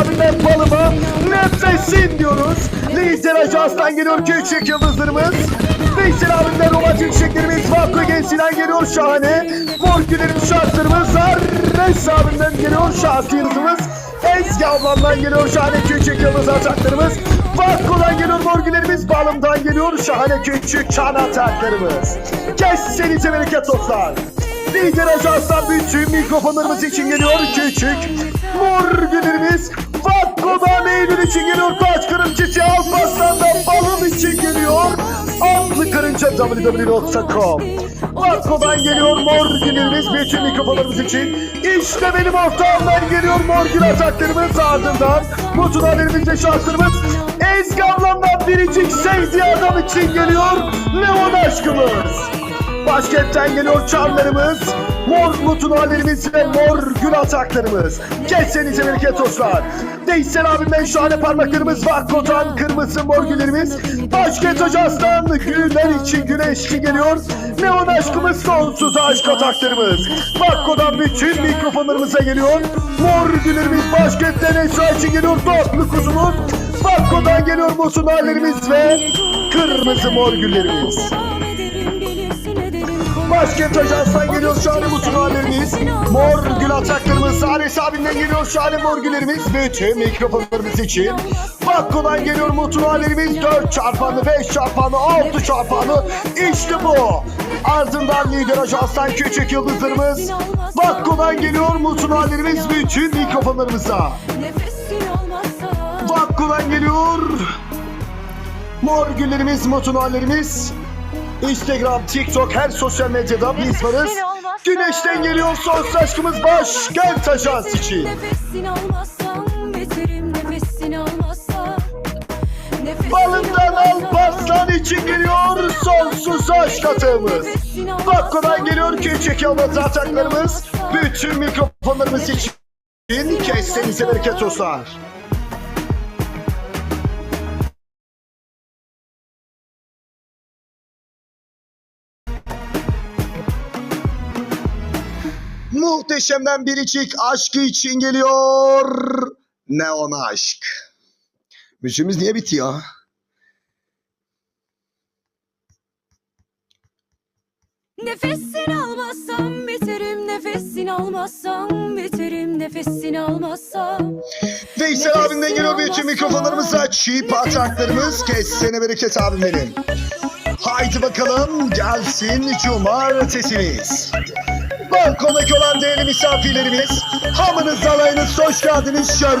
abinden balıma nefesin diyoruz. Lider Ajans'tan geliyor küçük yıldızlarımız. Veysel abimden romantik çiçeklerimiz Vakko Genç'den geliyor şahane. Mor gülerim şartlarımız Arres abimden geliyor şahsi yıldızımız. Ezgi ablamdan geliyor şahane küçük yıldız ataklarımız. Vakko'dan geliyor mor gülerimiz. Balımdan geliyor şahane küçük çan ataklarımız. Kessenize bereket dostlar. Lider Ajans'tan bütün mikrofonlarımız için geliyor küçük. Mor gülerimiz. Vakko'dan Eylül için geliyor. Taç kırım çiçeği Alparslan'dan balım için geliyor. Atlı Karınca www.com Vakko'dan geliyor mor günlerimiz bütün mikrofonlarımız için. İşte benim ortağımdan geliyor mor gün ataklarımız ardından. Mutlu haberimizde şartlarımız. Ezgi ablamdan biricik sevdiği adam için geliyor. Leon aşkımız. Başkentten geliyor çarlarımız. Mor mutlu haberimiz ve mor gül ataklarımız. Kesenize bereket dostlar. Veysel abimden şahane parmaklarımız var. Kotan kırmızı mor güllerimiz. Başkent Hocas'tan güller için güneş için geliyor. Neon aşkımız sonsuz aşk ataklarımız. Vakko'dan bütün mikrofonlarımıza geliyor. Mor güllerimiz başkentten Esra için geliyor. Dörtlü kuzumuz. Vakko'dan geliyor musun hallerimiz ve kırmızı mor güllerimiz. Başkent Ajans'tan geliyor şahane mutlu haberimiz. Mor gül ataklarımız, Ares abinden geliyor şahane mor güllerimiz. Bütün mikrofonlarımız için. Bakko'dan geliyor mutlu haberimiz. 4 çarpanlı, 5 çarpanlı, 6 çarpanlı. İşte bu. Ardından lider ajanstan küçük yıldızlarımız. Bakko'dan geliyor mutlu haberimiz bütün mikrofonlarımıza. Vakko'dan geliyor. Mor güllerimiz, mutlu hallerimiz. Instagram, TikTok, her sosyal medyada biz varız. Güneşten geliyor son aşkımız başkent ajans için. Biterim nefesini almazsam Balından Alparslan için geliyor sonsuz aşk atığımız. Vakko'dan geliyor küçük yalnız ataklarımız. Bütün mikrofonlarımız için kestenize bereket dostlar. Muhteşemden biricik aşkı için geliyor. Neon aşk. Müziğimiz niye bitti ya? Nefesini almazsam biterim nefesini almazsam biterim nefesini almazsam Veysel abimden geliyor bütün mikrofonlarımıza çiğ ataklarımız. Kessene bereket abim benim. Haydi bakalım gelsin cumartesimiz. Balkondaki olan değerli misafirlerimiz. Hamınız alayınız hoş geldiniz. Şer